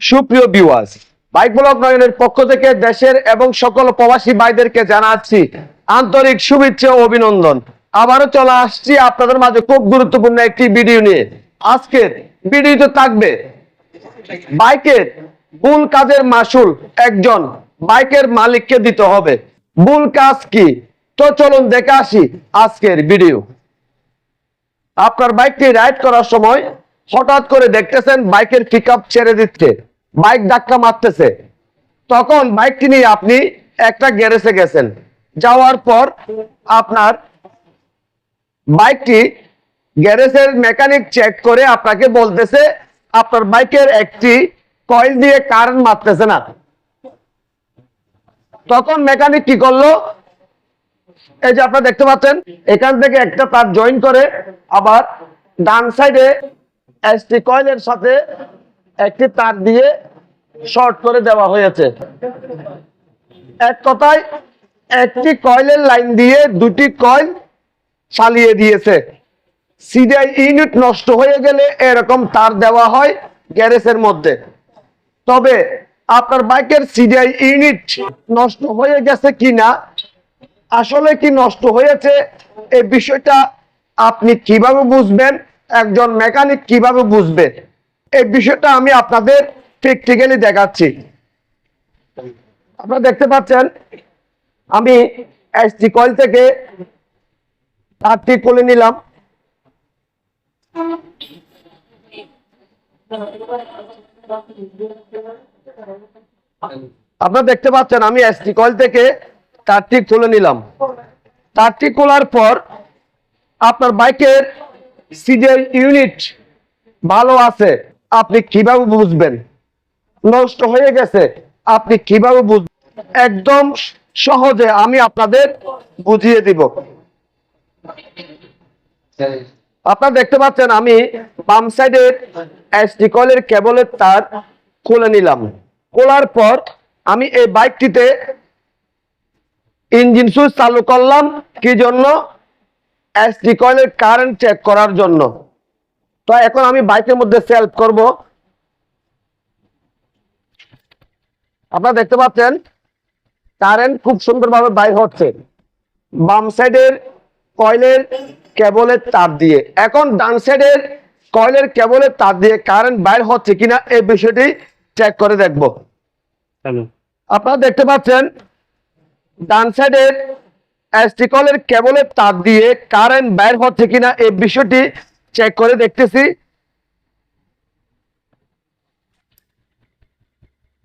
সুপ্রিয় viewers bike blog নয়নের পক্ষ থেকে দেশের এবং সকল প্রবাসী ভাইদেরকে জানাচ্ছি আন্তরিক শুভেচ্ছা ও অভিনন্দন। আবারও চলে আসছি আপনাদের মাঝে খুব গুরুত্বপূর্ণ একটি ভিডিও নিয়ে। আজকের ভিডিওতে থাকবে বাইকের ভুল কাজের মাসুল একজন বাইকের মালিককে দিতে হবে। ভুল কাজ কি? তো চলুন দেখে আসি আজকের ভিডিও আপনার বাইকটি রাইড করার সময় হঠাৎ করে দেখতেছেন বাইকের পিক ছেড়ে দিচ্ছে। বাইক ধাক্কা মারতেছে। তখন বাইকটি নিয়ে আপনি একটা গ্যারেজে গেছেন। যাওয়ার পর আপনার বাইকটি গ্যারেজের মেকানিক চেক করে আপনাকে বলতেছে, আপনার বাইকের একটি কয়েল দিয়ে কারেন্ট মারতেছে না। তখন মেকানিক কি করল? এই যে আপনারা দেখতে পাচ্ছেন, এখান থেকে একটা তার জয়েন করে আবার ডান সাইডে এসটি কয়েলের সাথে একটি তার দিয়ে শর্ট করে দেওয়া হয়েছে। এক কথায়, একটি কয়েলের লাইন দিয়ে দুটি কয়েল চালিয়ে দিয়েছে। সিডিআই ইউনিট নষ্ট হয়ে গেলে এরকম তার দেওয়া হয় গ্যারেজের মধ্যে। তবে আপনার বাইকের সিডিআই ইউনিট নষ্ট হয়ে গেছে কিনা, আসলে কি নষ্ট হয়েছে এই বিষয়টা আপনি কীভাবে বুঝবেন? একজন মেকানিক কীভাবে বুঝবে? এই বিষয়টা আমি আপনাদের প্র্যাকটিক্যালি দেখাচ্ছি। আপনারা দেখতে পাচ্ছেন, আমি এসটি কয়েল থেকে তারটি খুলে নিলাম। আপনারা দেখতে পাচ্ছেন, আমি এসটি কয়েল থেকে তারটি খুলে নিলাম। তারটি খোলার পর আপনার বাইকের সিডিআই ইউনিট ভালো আছে, আপনি কীভাবে বুঝবেন? নষ্ট হয়ে গেছে, আপনি কীভাবে বুঝবেন? একদম সহজে আমি আপনাদের বুঝিয়ে দিব। আপনারা দেখতে পাচ্ছেন, আমি বাম সাইডের এসডি কলের কেবলের তার খুলে নিলাম। খোলার পর আমি এই বাইকটিতে ইঞ্জিন সুইচ চালু করলাম। কি জন্য? এসডি কয়েলের কারেন্ট চেক করার জন্য। তো এখন আমি বাইকের মধ্যে সেলফ করব। আপনারা দেখতে পাচ্ছেন কারেন্ট খুব সুন্দরভাবে বাইর হচ্ছে। বাম সাইডের কয়েলের কেবলের তার দিয়ে। এখন ডান সাইডের কয়েলের কেবলের তার দিয়ে কারেন্ট বাইর হচ্ছে কিনা এই বিষয়টি চেক করে দেখব। আপনারা দেখতে পাচ্ছেন ডান সাইডের অ্যাস্টিকলের কেবলের তার দিয়ে কারেন্ট বের হচ্ছে কিনা এই বিষয়টি চেক করে দেখতেছি।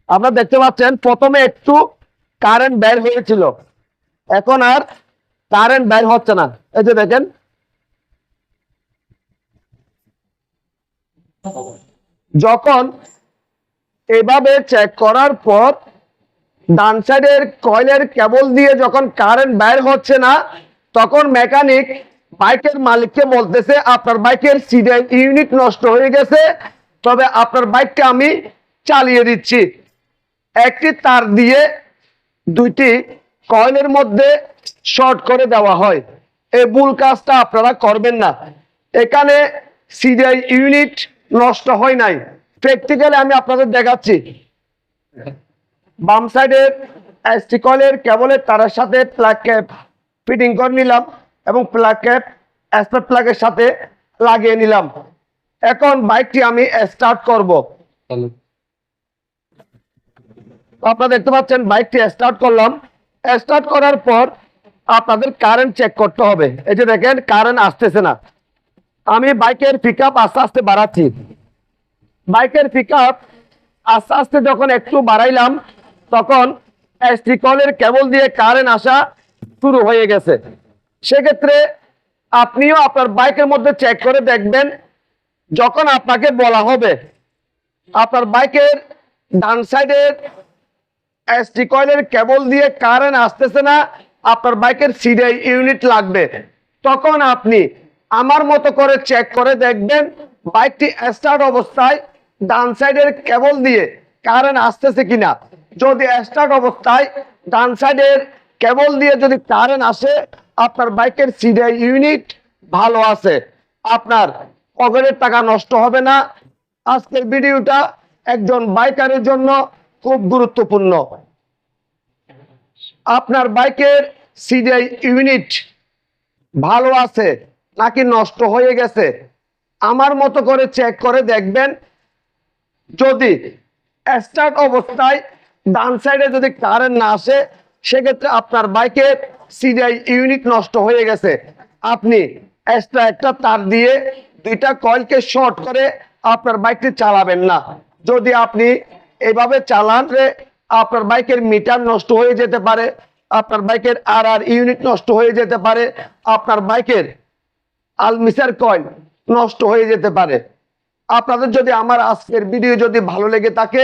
আপনারা দেখতে পাচ্ছেন, প্রথমে একটু কারেন্ট বের হয়েছিল। এখন আর কারেন্ট বের হচ্ছে না। এই যে দেখেন। যখন এভাবে চেক করার পর ডান সাইডের কয়েলের কেবল দিয়ে যখন কারেন্ট বের হচ্ছে না, তখন মেকানিক বাইকের মালিককে বলতেছে, আপনার বাইকের সিডিআই ইউনিট নষ্ট হয়ে গেছে, তবে আপনার বাইকটা আমি চালিয়ে দিচ্ছি। একটি তার দিয়ে দুইটি কয়েলের মধ্যে শর্ট করে দেওয়া হয়। এই ভুল কাজটা আপনারা করবেন না। এখানে সিডিআই ইউনিট নষ্ট হয় নাই। প্র্যাকটিক্যালি আমি আপনাদের দেখাচ্ছি। বাম সাইডের এসটি কয়েলের কেবলের তারের সাথে প্লাগ ক্যাপ ফিটিং করে নিলাম এবং প্লাগ ক্যাপ অ্যাসপেক্ট প্লাগের সাথে লাগিয়ে নিলাম। এখন বাইকটি আমি স্টার্ট করব। আপনারা দেখতে পাচ্ছেন বাইকটি স্টার্ট করলাম। স্টার্ট করার পর আপনাদের কারেন্ট চেক করতে হবে। এই যে দেখেন কারেন্ট আসতেছে না। আমি বাইকের পিক আস্তে আস্তে বাড়াচ্ছি। বাইকের পিক আস্তে আস্তে যখন একটু বাড়াইলাম তখন কলের কেবল দিয়ে কারেন্ট আসা শুরু হয়ে গেছে। সেক্ষেত্রে আপনিও আপনার বাইকের মধ্যে চেক করে দেখবেন, যখন আপনাকে বলা হবে, আপনার বাইকের ডান সাইডের এসটি কয়েলের কেবল দিয়ে কারেন্ট আসতেছে না, আপনার বাইকের সিডিআই ইউনিট লাগবে। তখন আপনি আমার মতো করে চেক করে দেখবেন, বাইকটি স্টার্ট অবস্থায় ডান সাইডের কেবল দিয়ে কারেন্ট আসতেছে কিনা। যদি স্টার্ট অবস্থায় ডান সাইডের কেবল দিয়ে যদি কারেন্ট আসে, আপনার বাইকের সিডিআই ইউনিট ভালো আছে। আপনার পকেটের টাকা নষ্ট হবে না। আজকের ভিডিওটা একজন বাইকারের জন্য খুব গুরুত্বপূর্ণ। আপনার বাইকের সিডিআই ইউনিট ভালো আছে নাকি নষ্ট হয়ে গেছে, আমার মতো করে চেক করে দেখবেন। যদি স্টার্ট অবস্থায় ডান সাইডে যদি কারেন্ট না আসে, সেক্ষেত্রে আপনার বাইকের সিডিআই ইউনিট নষ্ট হয়ে গেছে। আপনি এক্সট্রা একটা তার দিয়ে দুইটা কয়েলকে শর্ট করে আপনার বাইকটি চালাবেন না। যদি আপনি এভাবে চালান, আপনার বাইকের মিটার নষ্ট হয়ে যেতে পারে, আপনার বাইকের আর আর ইউনিট নষ্ট হয়ে যেতে পারে, আপনার বাইকের আলমিসার কয়েল নষ্ট হয়ে যেতে পারে। আপনাদের যদি আমার আজকের ভিডিও যদি ভালো লেগে থাকে